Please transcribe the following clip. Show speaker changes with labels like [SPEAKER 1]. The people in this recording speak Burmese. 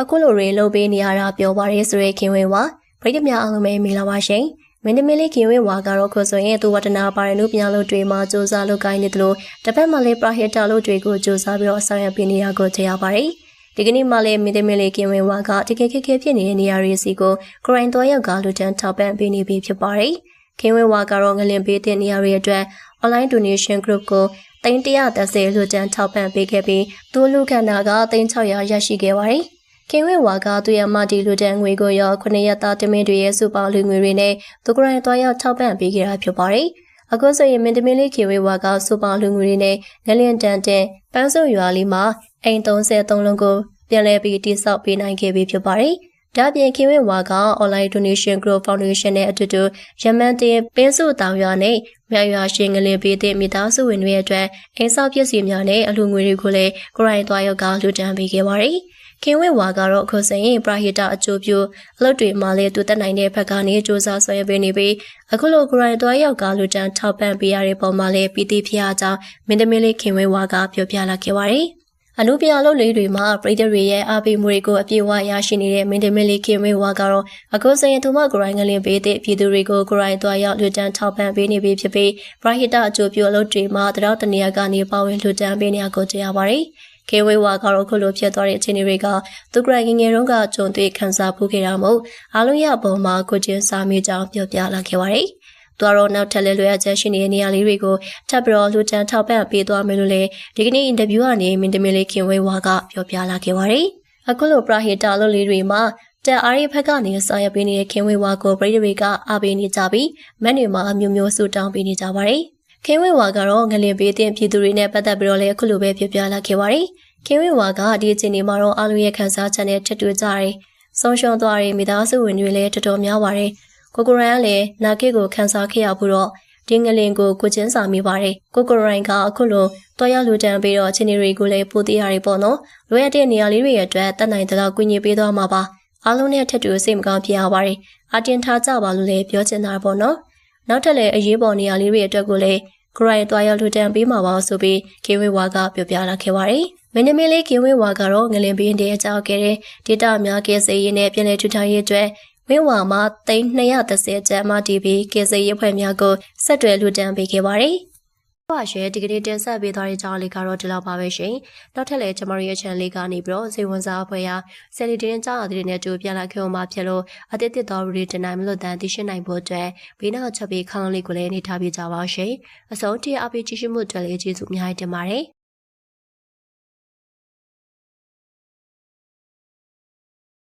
[SPEAKER 1] အခုလိုတွေလုပ်ပေးနေရတာပြောပါရဲဆိုရဲခင်ဝင်းဝါပရိသတ်များအားလုံးပဲမင်္ဂလာပါရှင်မင်းသမီးလေးခင်ဝင်းဝါကတော့ခုဆိုရင်သူဝတ္တနာပါရနုပညာလို့တွေမှာစူးစမ်းလုပ်ကိုင်းနေတယ်လို့တစ်ဖက်မှာလည်းပရဟိတလို့တွေကိုစူးစမ်းပြီးတော့ဆောင်ရွက်ပေးနေရကိုသိရပါတယ်ဒီကနေ့မှလည်းမင်းသမီးလေးခင်ဝင်းဝါကတကယ်ခက်ခဲဖြစ်နေတဲ့နေရာတွေစီကိုဂရိုင်းတော်ရောက်ကလူတန်းထောက်ပံ့ပေးနေပြီဖြစ်ပါတယ်ခင်ဝင်းဝါကတော့ငလင်ပေးတဲ့နေရာတွေအတွက် online donation group ကိုတိန်း130လူတန်းထောက်ပံ့ပေးခဲ့ပြီးသူလူခန္ဓာကတိန်း600ရရှိခဲ့ပါတယ်။ ခင်ဝဲဝါကသူရမတီလူတန်းငွေကိုရောခုနှစ်ရက်သားတမင်းတွေရဲ့စုပေါင်းလူငွေတွေနဲ့သူကရိုင်းတွားရောက်ထောက်ပံ့ပေးခဲ့တာဖြစ်ပါတယ်။အခုဆိုရင်မင်းသမီးလေးခင်ဝဲဝါကစုပေါင်းလူငွေတွေနဲ့ငလျင်တန်တဲ့ပန်းစုံရွာလေးမှာအိမ်33လုံးကိုပြန်လည်ပြီးတိစောက်ပေးနိုင်ခဲ့ပြီဖြစ်ပါတယ်။ဒါပြင်ခင်ဝင်းဝါက online donation group foundation နဲ့အတူတူရမန်တင်ပင်းစုတောင်ရွာနဲ့မြောက်ရွာရှင်ငလင်ပေးတဲ့မိသားစုဝင်တွေအတွက်အိမ်ဆောက်ပစ္စည်းများနဲ့အလှငွေတွေကိုလည်းကိုရိုင်းသွားရောက်ကလူတန်းပေးခဲ့ပါတယ်။ ခင်ဝင်းဝါကတော့အခုဆိုရင်ပရဟိတအကျိုးပြုအလုပ်တွေမှာလည်းသူတက်နိုင်တဲ့ဘက်ကနေစ조사ဆွဲပေးနေပြီးအခုလိုကိုရိုင်းသွားရောက်ကလူတန်းထောက်ပံ့ပေးရတဲ့ပုံမှာလည်းပီတိဖျားကြောင်းမင်းသမီးလေးခင်ဝင်းဝါကပြောပြလာခဲ့ပါတယ်။အနုပြအလုပ်လေးတွေမှာပရိသတ်တွေရဲ့အားပေးမှုတွေကိုအပြည့်အဝရရှိနေတဲ့မင်းသမီးလေးခင်ဝေဝါကတော့အခုစရင်သူမဂရိုင်းကလေးပေးတဲ့ပြည်သူတွေကိုဂရိုင်းသွားရောက်လူတန်းထောက်ပံ့ပေးနေပြီဖြစ်ပြီးပရဟိတအကျိုးပြုအလုပ်တွေမှာတရောတနေရာကနေပါဝင်လူတန်းပေးနေရကိုကြရပါတယ်။ ခေဝေဝါကတော့ခုလိုဖြစ်သွားတဲ့အခြေအနေတွေကသူဂရိုင်းငငယ်တုန်းကကြုံတွေ့ခံစားဖူးခဲ့တာမို့အားလုံးရပုံမှာကိုချင်းစာမေးကြောင်းပြောပြလာခဲ့ပါတယ်။သူကတော့နောက်ထပ်လဲလွယ်ချက်ရှိနေတဲ့နေရာလေးတွေကိုထပ်ပြီးတော့လူတန်းထောက်ပံ့ပေးသွားမယ်လို့လည်းဒီကနေ့အင်တာဗျူးကနေမင်းသမီးလေးခင်ဝေးဝါကပြောပြလာခဲ့ပါတယ်။အခုလိုပရဟိတလုပ်လေးတွေမှာတက်အားရဖက်ကနေဆောင်ရွက်ပေးနေတဲ့ခင်ဝေးဝါကိုပြည်တွေကအားပေးနေကြပြီးမက်တွေမှာအမျိုးမျိုးဆူတောင်းပေးနေကြပါတယ်။ ခင်ဝေးဝါကတော့ငလင်ပေးတဲ့ပြည်သူတွေနဲ့ပတ်သက်ပြီးတော့လည်းအခုလိုပဲပြောပြလာခဲ့ပါတယ်။ခင်ဝေးဝါကဒီအချိန်ဒီမှာတော့အားလုံးရဲ့ခံစားချက်နဲ့ထပ်တူကြတယ်။ဆုံးရှုံးသွားတဲ့မိသားစုဝင်တွေလည်းတော်တော်များပါတယ်။ကိုကိုရိုင်းကလည်းနာကိကိုခန်းစားခဲ့ရဘူးတော့ဒီငလင်ကိုကိုချင်းစာမိပါတယ်ကိုကိုရိုင်းကအခုလိုတော်ရလူတန်းပြီးတော့ချင်းတွေကိုလည်းပို့သေးရတယ်ပေါ့နော်လွယ်ရတဲ့နေရာလေးတွေအတွက်တတ်နိုင်တဲ့လောက်ကူညီပေးသွားမှာပါအားလုံးနဲ့ထက်တူစိတ်မကောင်းဖြစ်ရပါတယ်အတင်ထားကြပါလို့လည်းပြောချင်တာပေါ့နော်နောက်ထပ်လည်းအရေးပေါ်နေရာလေးတွေအတွက်ကိုလည်း ဂရိုင်းတွားရောက်လူတန်းပေးမှာပါဆိုပြီးကေဝေဝါကပြောပြလာခဲ့ပါတယ်မင်းသမီးလေးကေဝေဝါကတော့ငလင်ပင်းတဲ့အကြောင်းခဲ့တဲ့ဒေတာများကဲစေးရင်နဲ့ပြည်내ထူထောင်ရေးအတွက်ဝင်းဝါမှာသိန်း230ကျပ်မှတီးပြီးကေစီရဲဖွဲ့များကိုဆက်တွဲလူတန်းပေးခဲ့ပါတယ်။ ပါရှယ်ဒီကနေ့တင်ဆက်ပေးသွားတဲ့ကြောင်းလေးကတော့ဒီလောက်ပါပဲရှင်။နောက်ထပ်လည်းကျမတို့ရဲ့ channel လေးကနေပြီးတော့စေဝန်စားအဖွဲ့ရာဆယ်လီတင်းကြောင်းအသစ်နဲ့ကြိုပြန်လာခဲ့အောင်ပါဖြစ်လို့အသစ်တစ်တော်ရီတင်နိုင်မလို့တန်သိရှိနိုင်ဖို့အတွက်ဘေးနောက်ချက်ပြီးခေါင်းလေးကိုလည်းနေထားပြကြပါရှင်။အဆုံးထိအပိကြည့်ရှုမှုတွေလည်းကျေးဇူးအများကြီးတင်ပါတယ်။